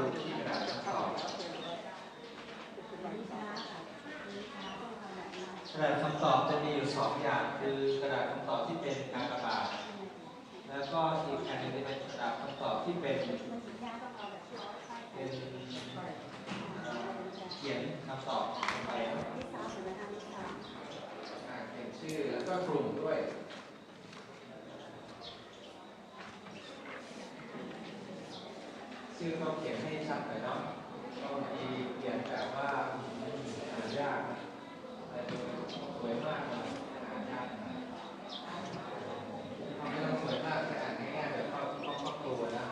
ดูที่กระดาษคำตอบกระดาษคำตอบจะมีอยู่สองอย่าง คือกระดาษคำตอบที่เป็นกากบาทแล้วก็อีกอันหนึงจะเป็นกระดาษคำตอบที่เป็นเป็นเอ่อเขียนคำตอบลงไปนะอ่าเขียนชื่อแล้วก็กลุ่มด้วย ชื่อต้องเขียนให้ชัดหน่อยเนาะบางทีเขียนแบบว่าหายากแต่สวยมากเลยหายากไม่ต้องสวยมากแต่อ่านง่ายๆแบบครอบครอบครอบครัวนะ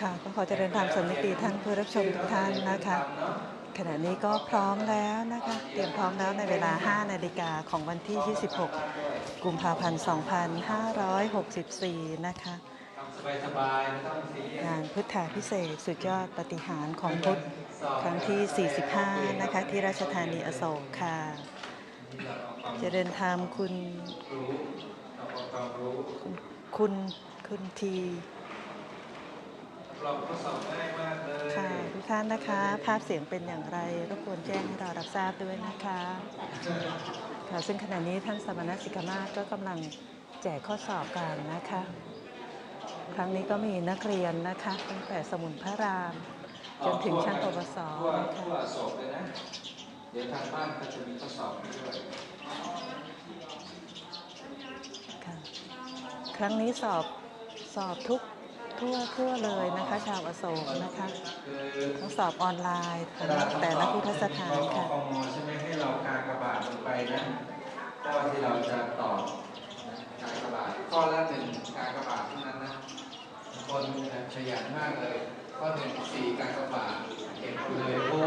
ค่ะก็ขอจะเจริญธรรมสวัสดีท่านผู้รับชมทุกท่านนะคะ ขณะนี้ก็พร้อมแล้วนะคะเตรียมพร้อมแล้วในเวลา 5 นาฬิกาของวันที่ 26 กุมภาพันธ์ 2564 นะคะสบายๆงานพุทธาพิเศษสุดยอดปฏิหารของพุทธครั้งที่ 45 นะคะที่ราชธานีอโศกค่ะเราเอาความเจริญธรรมคุณคุณคุณทีค่ะ ทุกท่านนะคะ ภาพเสียงเป็นอย่างไรรบกวนแจ้งให้เรารับทราบด้วยนะคะค่ะซึ่งขณะนี้ท่านสมณสิกมาศก็กำลังแจกข้อสอบกันนะคะ ครั้งนี้ก็มีนักเรียนนะคะตั้งแต่สมุนพระราม จนถึงชั้นปวสทั่วนะทั่คะวศกเลยนะ เดี๋ยวทางบ้านก็จะมีข้อสอบด้วยครั้งนี้สอบสอบทุก ทั่วทั่วเลยนะคะ ชาวอโศกนะคะคือทั้งสอบออนไลน์กทั้ระงดาษแต่ละพุทธสถานของค่ะกมใช่ไหมให้เรากากบาทลงไปนะข้อที่เราจะตอบนะกากบาทข้อละหนึ่งกากบาทเท่านั้นนะคนขยันมากเลย ข้อหนึ่งสี่กากบาทเก็บเลยโอ้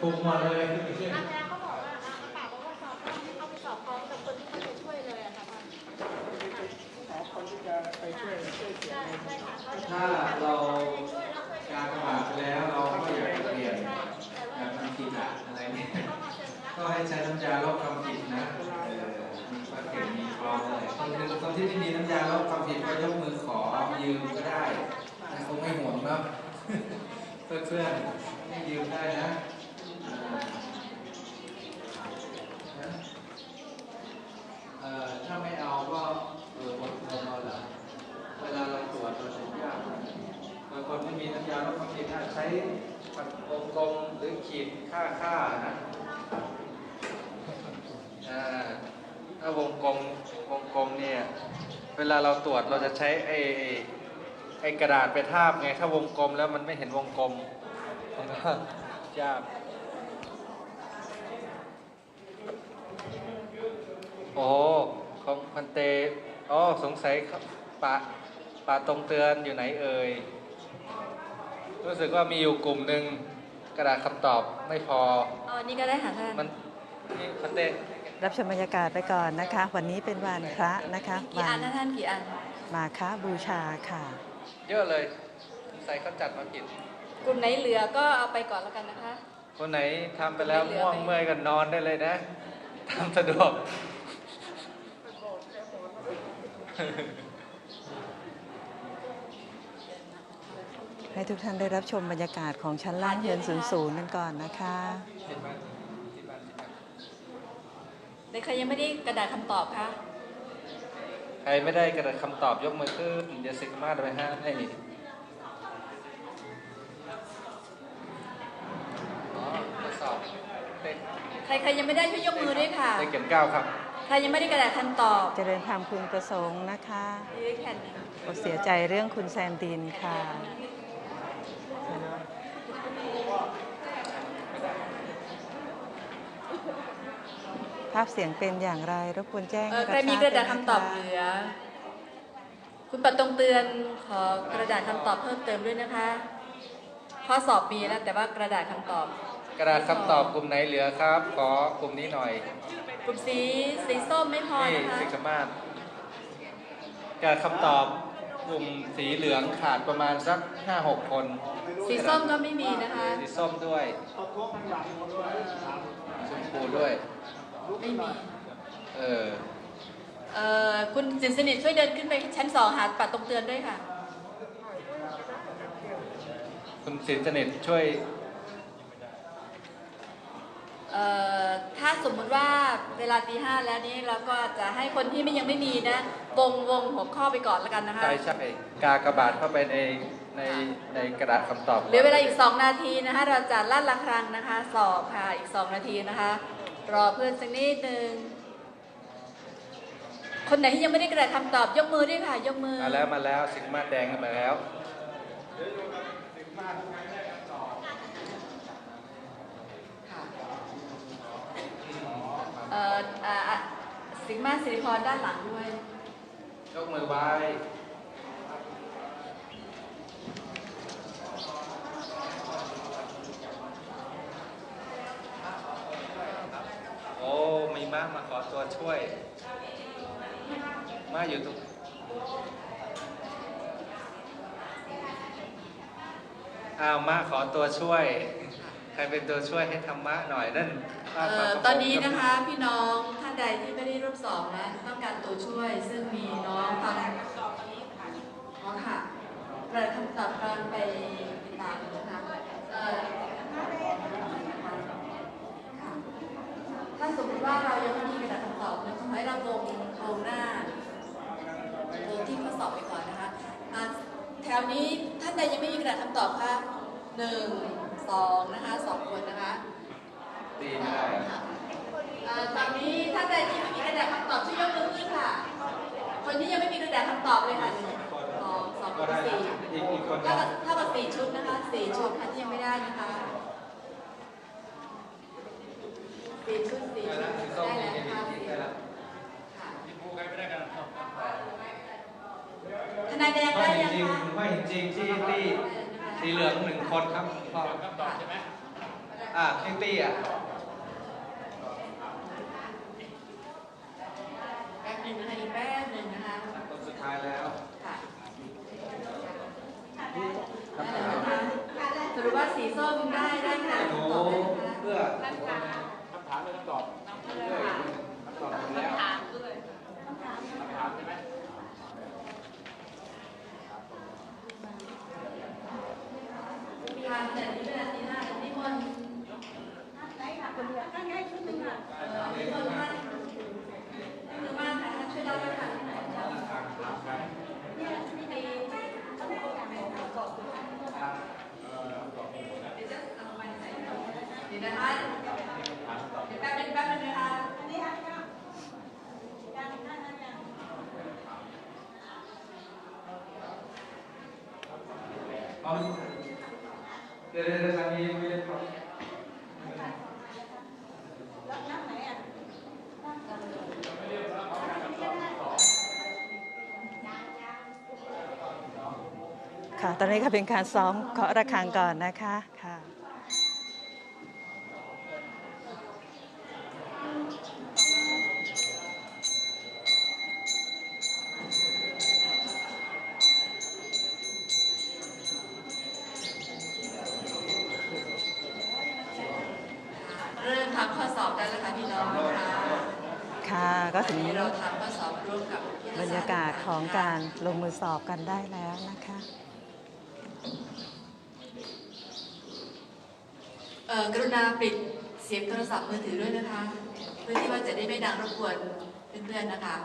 ถูกหมาเลยอาจาร ถ้าเราช่วยแล้วช่วยกากบาทไปแล้วเราก็อยากเปลี่ยนแบบทำผิดอะอะไรเนี่ยก็ให้ใช้น้ำยาลบความผิดนะเออมีความเก่งมีพร้อมอะไรคนหนึ่งคนที่ไม่มีน้ำยาลบความผิดก็ยกมือขอยืมก็ได้คงไม่ห่วงเนาะเพื่อนๆยืมได้นะอ่านะเอ่อถ้าไม่เอาก็เอออดทนเอาละเวลาเราตรวจเราจะยากบางคนไม่มีน้ำยาลบความผิดนะใช้ ปากลมหรือขีดค่าค่านะถ้าวงกลมวงกลมเนี่ยเวลาเราตรวจเราจะใช้ไอ้ไอ้กระดาษไปทาบไงถ้าวงกลมแล้วมันไม่เห็นวงกลมยากโอ้ของพันเตอ๋อสงสัยครับปะปะตรงเตือนอยู่ไหนเอ่ย รู้สึกว่ามีอยู่กลุ่มหนึ่ง กระดาษคำตอบไม่พออ๋อนี่ก็ได้ค่ะท่านมันนี่พันเตรับชมบรรยากาศไปก่อนนะคะ วันนี้เป็นวันพระนะคะกี่วัอันนะท่านกี่อันมาค้าบูชาค่ะ เยอะเลยใส่เขาจัดมาผิดกลุ่มไหนเหลือก็เอาไปก่อนแล้วกันนะคะ คนไหนทำไปแล้วไม่เหลือง่วงไหม เมื่อยก็นอนได้เลยนะทำสะดวก ให้ทุกท่านได้รับชมบรรยากาศของชั้นล่างเฮือนศูนย์ศูนย์กันก่อนนะคะที่บ้านที่บ้านที่บ้านแต่ใครยังไม่ได้กระดาษคำตอบคะใครไม่ได้กระดาษคำตอบยกมือขึ้นเดี๋ยวสิกมาไปห้าให้อ๋อทดสอบเต็มใครใครยังไม่ได้ช่วยยกมือด้วยค่ะได้เขียนเก้าครับ ใครยังไม่ได้กระดาษคำตอบ เจริญธรรมคุณประสงค์นะคะนี่แผ่นหนึ่งอดเสียใจเรื่องคุณแซมดินค่ะาพเสียงเป็นอย่างไรรบกวนแจ้งเออห้ใครมีกระดาษคำตอบด้วยเหนลือ คุณปัดตรงเตือนขอกระดาษคำตอบเพิ่มเติมด้วยนะคะ ข้อสอบมีแล้วแต่ว่ากระดาษคำตอบ กระดาษคำตอบกลุ่มไหนเหลือครับ ขอกลุ่มนี้หน่อย กลุ่มสีสีส้มไม่พอนี่นะคะสิกมาศกระดาษคำตอบกลุ่มสีเหลืองขาดประมาณสักห้าหกคน สีส้มก็ไม่มีนะคะ สีส้มด้วยเอาโต๊ะข้างหลังหมดเลยชมพูด้วย ไม่มีเออเอ่อคุณสินสนิทช่วยเดินขึ้นไปชั้นสองหาปัดตรงเตือนด้วยค่ะ คุณสินสนิทช่วยเอ่อถ้าสมมุติว่าเวลาตีห้าแล้วนี้เราก็จะให้คนที่ไม่ยังไม่มีนะ วงวงหัวข้อไปก่อนแล้วกันนะคะ ใช่ใช่กากระบาดเข้าไปในในในกระดาษคำตอบเหลือเวลาอีก 2 นาทีนะคะ เราจะลั่นละครังนะคะ สอบค่ะ อีก 2 นาทีนะคะ รอเพื่อนสักนิดนึงคนไหนที่ยังไม่ได้กระดาษคำตอบยกมือด้วยค่ะ ยกมือ มาแล้วมาแล้วสิงมาแดงมาแล้วค่ะเอ่ออ่าอะสิงห์มาสิริพรด้านหลังด้วย ยกมือไหว้ โอ้ มีม้ามาขอตัวช่วย มาอยู่ตรงอ้าวมาขอตัวช่วย ใครเป็นตัวช่วยให้ธรรมะหน่อยนั่นป้าเอ่ป้าอประพงตอนนี้นะคะพี่น้องท่านใดที่ไม่ได้ร่วมสอบนะต้องการตัวช่วย ซึ่งมีน้องฟังอ๋อค่ะกระดาษคำตอบกำลังไปติดตามนะคะเอ่อค่ะ ถ้าสมมติว่าเรายังไม่มีกระดาษคำตอบเนี่ยขอให้เราวงโครงหน้าวงที่ข้อสอบไปก่อนนะคะอะแถวนี้ท่านใดยังไม่มีกระดาษคำตอบคะหนึ่งสองนะคะสองคนนะคะตีไม่ได้อ่าตอนนี้ถ้าใดที่ไม่มีกระดาษคำตอบช่วยยกมือขึ้นค่ะ คนที่ยังไม่มีกระดาษคำตอบเลยค่ะหนึ่งสองสองก็ได้สี่นะอีกอีกคนเท่านะกับเท่ากับสี่ชุดนะคะสี่ชุดค่ะที่ยังไม่ได้นะคะสี่ชุดสี่ได้ชุด แล้วสีส้มได้นี่แล้วนี่นะคะนี่ได้แล้วค่ะทนายแดงไม่ได้จยังริงคะไม่จริงที่ตี้สีเหลืองหนึ่งคนครับพ่อค่ะอ่าที่ตี้อะแป๊บหนึงนะคะอีกแป๊บหนึงนะคะคนสุดท้ายแล้วค่ะได้แล้วนะคะสรุปว่าสีส้มได้ได้กระดาษโอ้คำตอบนะคะเพื่อคำถามเลยคำตอบ คำตอบถูกแล้วทางแต่นี้เป็นอันที่ห้านิมนต์เอ่อนิมนต์ท่านคือมาค่ะช่วยเล่าให้ฟังหน่อยค่ะเดี๋ยวนะคะเดี๋ยวแป๊บนึงแป๊บนึงนะคะ เอาเดี๋ยวเดี๋ยวเดี๋ยวทางนี้ไม่ได้ครับ ค่ะ ตอนนี้ก็เป็นการซ้อมเคาะระฆังก่อนนะคะค่ะเริ่มทำข้อสอบได้แล้วค่ะพี่น้องค่ะค่ะก็ถึงวันนี้เราทำข้อสอบร่วมกับบรรยากาศของการลงมือสอบกันได้แล้วนะคะ อกรุณาปิดเสียงโทรศัพท์มือถือด้วยนะคะ เพื่อที่ว่าจะได้ไม่ดังรบกวนเพื่อนๆนะคะ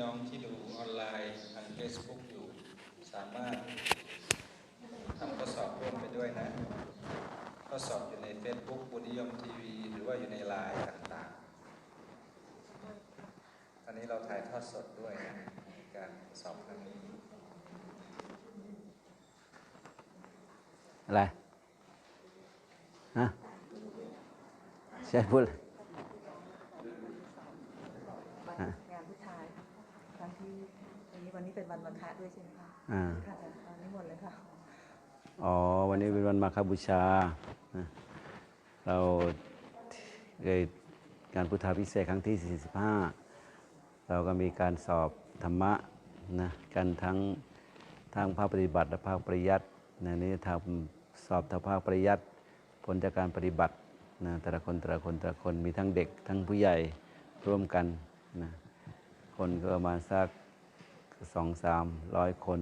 น้องที่ดูออนไลน์ทาง Facebook อยู่ สามารถทำข้อสอบร่วมไปด้วยนะ ข้อสอบอยู่ใน Facebook บุญนิยมทีวี หรือว่าอยู่ในไลน์ต่างๆอันนี้เราถ่ายทอดสดด้วยนะการสอบครั้งนี้ อะไร ฮะใช่พูด ฮะ งานผู้ชายครั้งที่นี้ วันนี้เป็นวันวันพระด้วยใช่ไหมคะอ่าค่ะตอนนี้หมดเลยค่ะ อ๋อ วันนี้เป็นวันมาคบูชานะเราเคยการพุทธาพิเศษกครั้งที่ 45 เราก็มีการสอบธรรมะนะกันทั้งทางภาคปฏิบัติและภาคปริยัตินะนี่ทำสอบทางภาคปริยัติผลจากการปฏิบัตินะแต่ละคนแต่ละคนแต่ละคนมีทั้งเด็กทั้งผู้ใหญ่ร่วมกันนะคนก็ประมาณสัก สองสามร้อยคน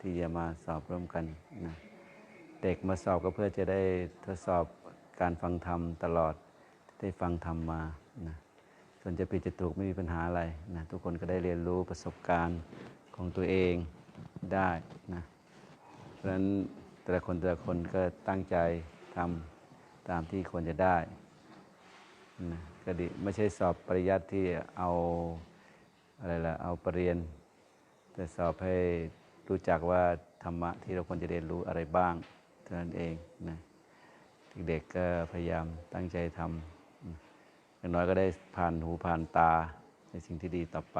ที่จะมาสอบร่วมกันนะเด็กมาสอบก็เพื่อจะได้ทดสอบการฟังธรรมตลอดได้ฟังธรรมมานะส่วนจะผิดจะถูกไม่มีปัญหาอะไรนะทุกคนก็ได้เรียนรู้ประสบการณ์ของตัวเองได้นะเพราะฉะนั้นแต่ละคนแต่ละคนก็ตั้งใจทำตามที่ควรจะได้นะก็ดีไม่ใช่สอบปริยัติที่เอาอะไรล่ะเอาปรริญญา แต่สอบให้รู้จักว่าธรรมะที่เราควรจะเรียนรู้อะไรบ้างเท่านั้นเองนะเด็กๆก็พยายามตั้งใจทำอย่างน้อยก็ได้ผ่านหูผ่านตาในสิ่งที่ดีต่อไป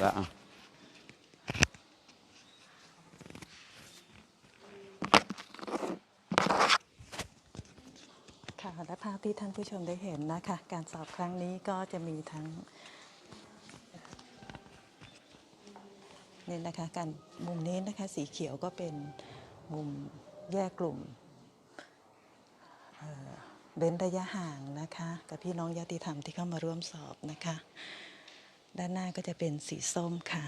แล้วอะ ค่ะและภาพ ที่ท่านผู้ชมได้เห็นนะคะ การสอบครั้งนี้ก็จะมีทั้งนี่นะคะการมุมนี้นะคะสีเขียวก็เป็นมุมแยกกลุ่มเอ่อเว้นระยะห่างนะคะ กับพี่น้องญาติธรรมที่เข้ามาร่วมสอบนะคะ ด้านหน้าก็จะเป็นสีส้มค่ะ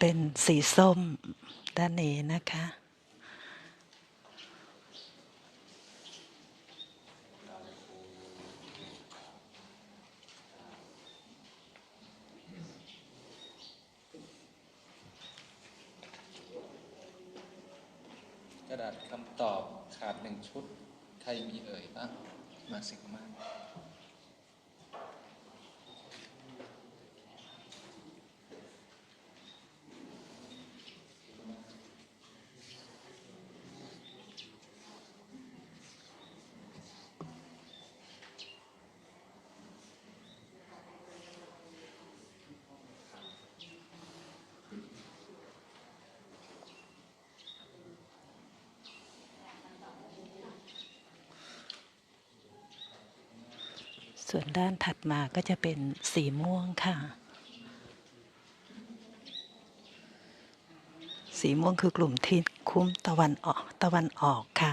เป็นสีส้มด้านนี้นะคะ กระดาษคำตอบขาดหนึ่งชุด ใครมีเอ่ยบ้าง มาสิกมา ด้านถัดมาก็จะเป็นสีม่วงค่ะ สีม่วงคือกลุ่มที่คุ้มตะวันออกตะวันออกค่ะ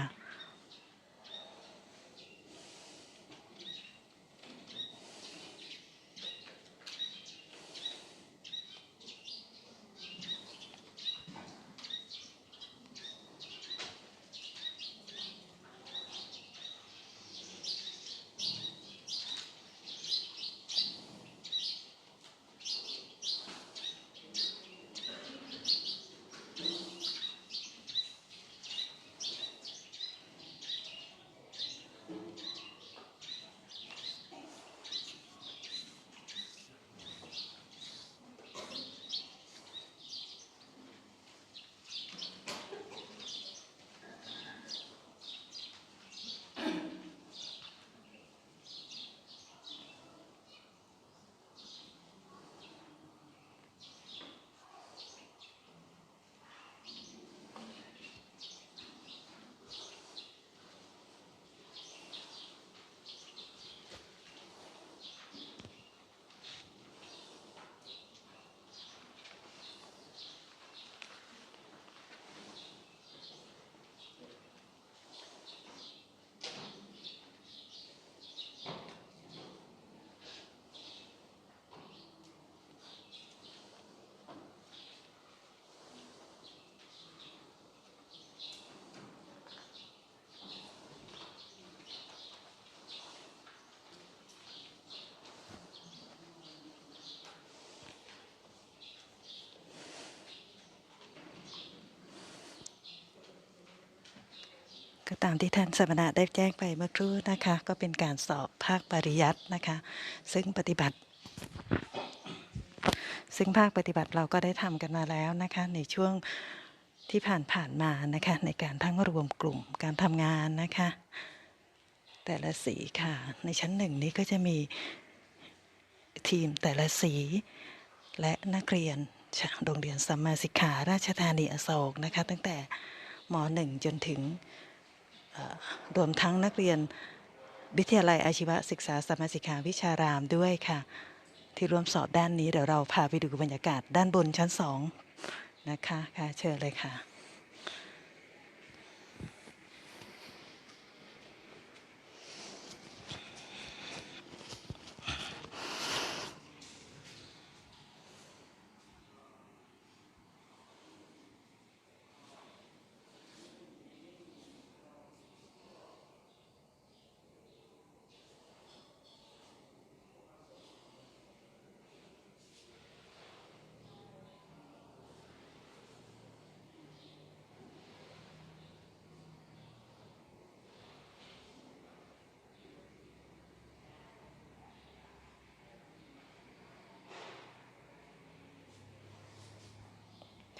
ก็ตามที่ท่านสมณะได้แจ้งไปเมื่อครู่นะคะ ก็เป็นการสอบภาคปริยัตินะคะ ซึ่งปฏิบัติ ซึ่งภาคปฏิบัติเราก็ได้ทำกันมาแล้วนะคะ ในช่วงที่ผ่านผ่านๆมานะคะ ในการทั้งรวมกลุ่มการทำงานนะคะ แต่ละสีค่ะ ในชั้นหนึ่งนี้ก็จะมีทีมแต่ละสี และนักเรียนจากโรงเรียนสัมมาสิกขาราชธานีอโศกนะคะ ตั้งแต่ม .1 จนถึง รวมทั้งนักเรียนวิทยาลัยอาชีวศึกษาสมมาสิกขาวิชารามด้วยค่ะ ที่ร่วมสอบด้านนี้เดี๋ยวเราพาไปดูบรรยากาศด้านบนชั้นสองนะคะค่ะเชิญเลยค่ะ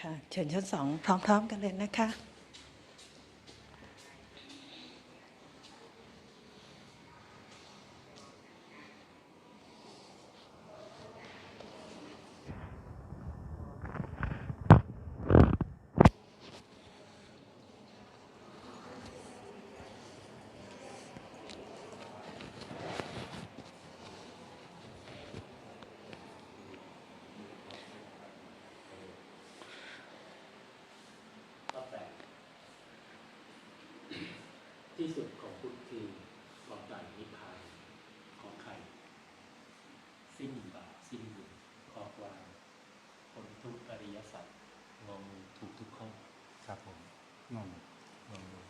ค่ะเชิญชั้นสองพร้อม ๆ กันเลยนะคะ ข้อแปดที่สุดของพุทธคือกอไก่นิพพานขอไข่ สิ้นบาปสิ้นบุญคอควายพ้น ทุกข์อริยสัจงองูถูกทุกข้อครับผมงงงองู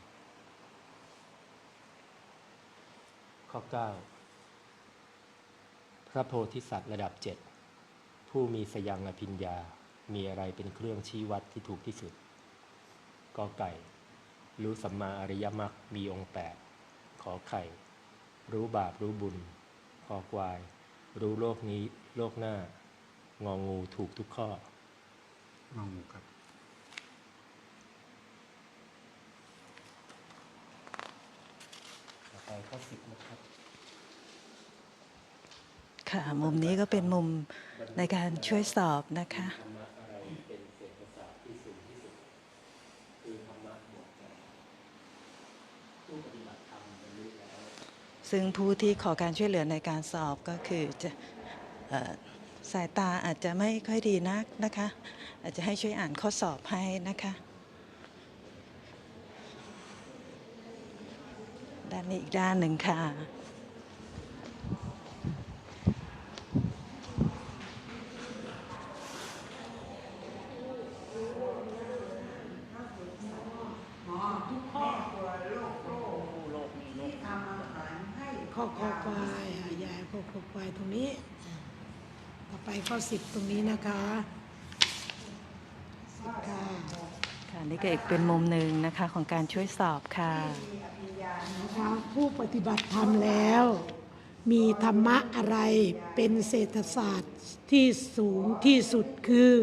ข้อเก้าพระโพธิสัตว์ระดับเจ็ดผู้มีสยังอภิญญา มีอะไรเป็นเครื่องชี้วัดที่ถูกที่สุดกอไก่ รู้สัมมาอริยมรรคมีองค์แปดขอไข่ รู้บาปรู้บุญคอควาย รู้โลกนี้โลกหน้างองูถูกทุกข้อ งงครับต่อไปข้อสิบนะครับค่ะ มุมนี้ก็เป็นมุมในการช่วยสอบนะคะ ซึ่งผู้ที่ขอการช่วยเหลือในการสอบก็คือจะอ่อ สายตาอาจจะไม่ค่อยดีนักนะคะ อาจจะให้ช่วยอ่านข้อสอบให้นะคะ ด้านนี้อีกด้านหนึ่งค่ะ ข้อคอควายอะยายข้อคอควายตรงนี้อะต่อ ไปข้อสิบตรงนี้นะคะสิบค่ะค่ะนี่ก็อีกเป็นมุมหนึ่งนะคะของการช่วยสอบค่ะนะคะผู้ปฏิบัติธรรมแล้ว มีธรรมะอะไรเป็นเศรษฐศาสตร์ที่สูงที่สุดคือ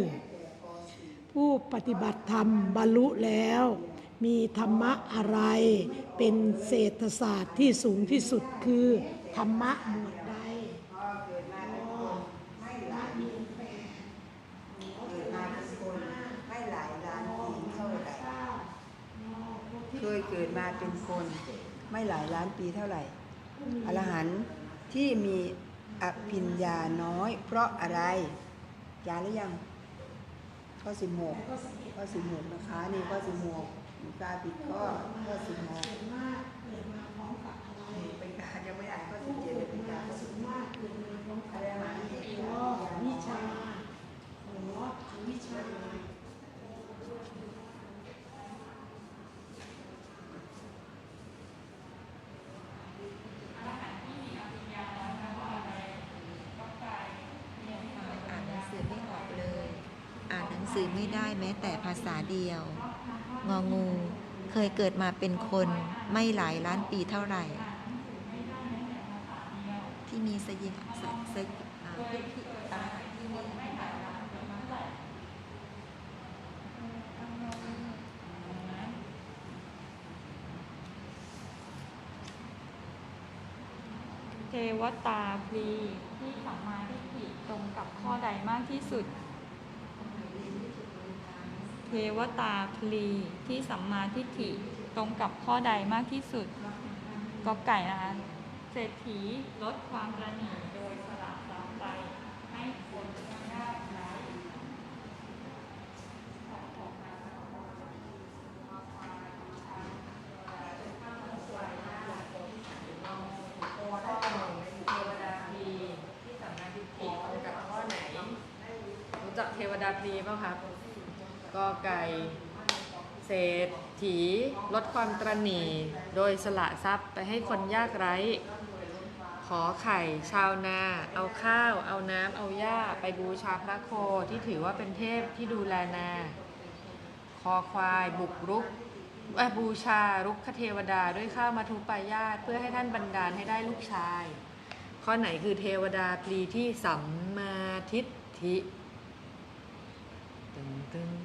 ผู้ปฏิบัติธรรมบรรลุแล้ว มีธรรมะอะไรเป็นเศรษฐศาสตร์ที่สูงที่สุดคือ ธรรมะหมวดใด ไม่หลายล้านปีเท่าไหร่เค ยเกิดมาเป็นคน ไม่หลายล้านปีเท่าไหร่ อรหันต์ที่มีอภิญญาน้อย เพราะอะไรยาหรือยังข้อสิบหกข้อสิบหกนะคะนี่ข้อสิบหกหนูกาปิดข้อข้อสิบหกเป็นการยังไม่อ่านข้อสิบเจ็ดเลยเป็นการข้อสิบหกอะไรมาที่ วิชาหัววิชา อ่านหนังสือไม่ออกเลย อ่านหนัง สือไม่ได้แม้แต่ภาษาเดียว งองู เคยเกิดมาเป็นคนไม่หลายล้านปีเท่าไหร่ ที่มีสยิงสสอ่าที่ที่อ่าที่มีเทวตาพลีที่สัมมาทิฏฐิตรงกับข้อใดมากที่สุด วตาพลีที่สัมมาทิฏฐิตรงกับข้อใดมากที่สุดก็ไก่นะคะเศรษฐีลดความประหนีโดยสละทรัพย์ไปให้คนยากไร้ รู้จักเทวดาพลีเปล่าครับกอไก่ เศรษฐีลดความตรณีโดยสละทรัพย์ไปให้คนยากไร้ ขอไข่ชาวนา เอาข้าว เอาน้ำ เอาหญ้า ไปบูชาพระโคที่ถือว่าเป็นเทพที่ดูแลนา คอควายบุกรุกบูชารุกขเทวดาด้วยข้าวมาทุปายาตเพื่อให้ท่านบันดาลให้ได้ลูกชาย ข้อไหนคือเทวดาพลีที่สัมมาทิฏฐิตึงตึง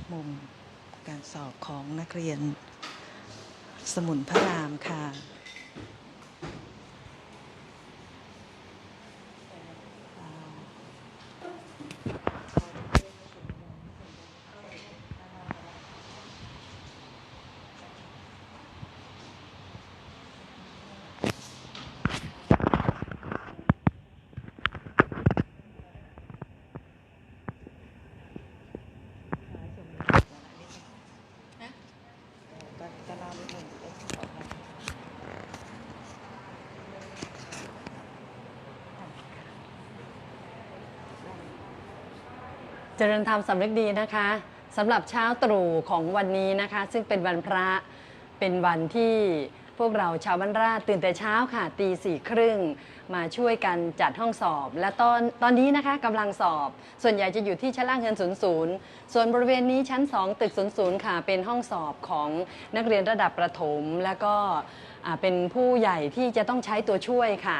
มุมการสอบของนักเรียนสมุนพระรามค่ะ จริญธรรมสำนึกดีนะคะสำหรับเช้าตรู่ของวันนี้นะคะ ซึ่งเป็นวันพระเป็นวันที่พวกเราชาวบ้านราชตื่นแต่เช้าค่ะตีสี่ครึ่งมาช่วยกันจัดห้องสอบ และตอนตอนนี้นะคะกำลังสอบ ส่วนใหญ่จะอยู่ที่ชั้นล่างเงินศูนย์ศูนย์ส่วนบริเวณนี้ชั้น 2 ตึกศูนย์ศูนย์ค่ะ เป็นห้องสอบของนักเรียนระดับประถม และก็เป็นผู้ใหญ่ที่จะต้องใช้ตัวช่วยค่ะ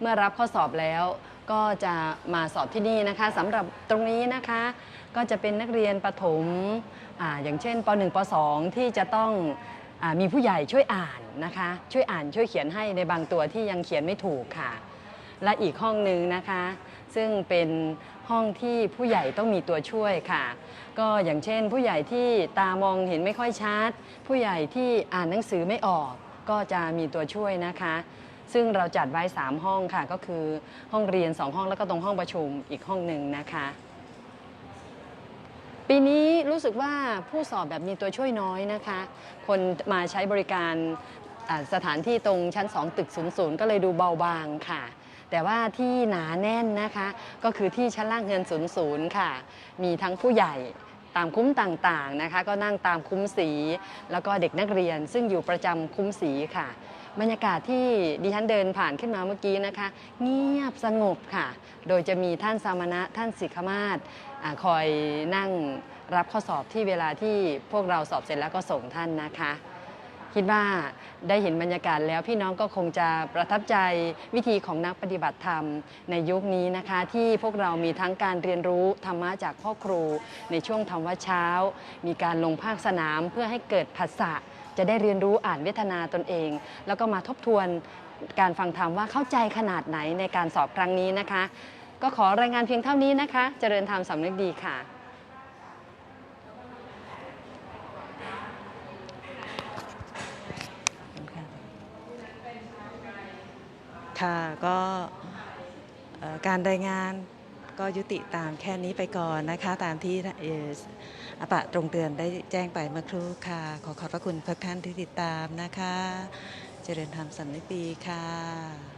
เมื่อรับข้อสอบแล้ว ก็จะมาสอบที่นี่นะคะสำหรับตรงนี้นะคะ ก็จะเป็นนักเรียนประถมอาอย่างเช่นป .1 ป .2 ที่จะต้องอมีผู้ใหญ่ช่วยอ่านนะคะ ช่วยอ่านช่วยเขียนให้ในบางตัวที่ยังเขียนไม่ถูกค่ะ และอีกห้องหนึ่งนะคะ ซึ่งเป็นห้องที่ผู้ใหญ่ต้องมีตัวช่วยค่ะ ก็อย่างเช่น ผู้ใหญ่ที่ตามองเห็นไม่ค่อยชัด ผู้ใหญ่ที่อ่านหนังสือไม่ออก ก็จะมีตัวช่วยนะคะ ซึ่งเราจัดไว้ 3 ห้องค่ะ ก็คือห้องเรียน 2 ห้องแล้วก็ตรงห้องประชุมอีกห้องหนึ่งนะคะ ปีนี้รู้สึกว่าผู้สอบแบบมีตัวช่วยน้อยนะคะ คนมาใช้บริการสถานที่ตรงชั้น 2 ตึก 00 ก็เลยดูเบาบางค่ะ แต่ว่าที่หนาแน่นนะคะ ก็คือที่ชั้นล่างเงิน 00 ค่ะ มีทั้งผู้ใหญ่ตามคุ้มต่างๆนะคะ ก็นั่งตามคุ้มสี แล้วก็เด็กนักเรียนซึ่งอยู่ประจำคุ้มสีค่ะ บรรยากาศที่ดิฉันเดินผ่านขึ้นมาเมื่อกี้นะคะ เงียบสงบค่ะ โดยจะมีท่านสามณะท่านสิกขมาศคอยนั่งรับข้อสอบที่เวลาที่พวกเราสอบเสร็จแล้วก็ส่งท่านนะคะ คิดว่าได้เห็นบรรยากาศแล้วพี่น้องก็คงจะประทับใจวิธีของนักปฏิบัติธรรมในยุคนี้นะคะ ที่พวกเรามีทั้งการเรียนรู้ธรรมะจากพ่อครู ในช่วงธรรมวัเช้า มีการลงภาคสนามเพื่อให้เกิดภาษะ จะได้เรียนรู้อ่านเวทนาตนเอง แล้วก็มาทบทวนการฟังธรรมว่าเข้าใจขนาดไหนในการสอบครั้งนี้นะคะ ก็ขอรายงานเพียงเท่านี้นะคะ เจริญธรรมสำนึกดีค่ะค่ะก็การรายงานก็ยุติตามแค่นี้ไปก่อนนะคะ ตามที่ อาปะตรงเตือนได้แจ้งไปเมื่อครู่ค่ะ ขอขอบพระคุณทุกท่านที่ติดตามนะคะ เจริญธรรมสันนิปีค่ะ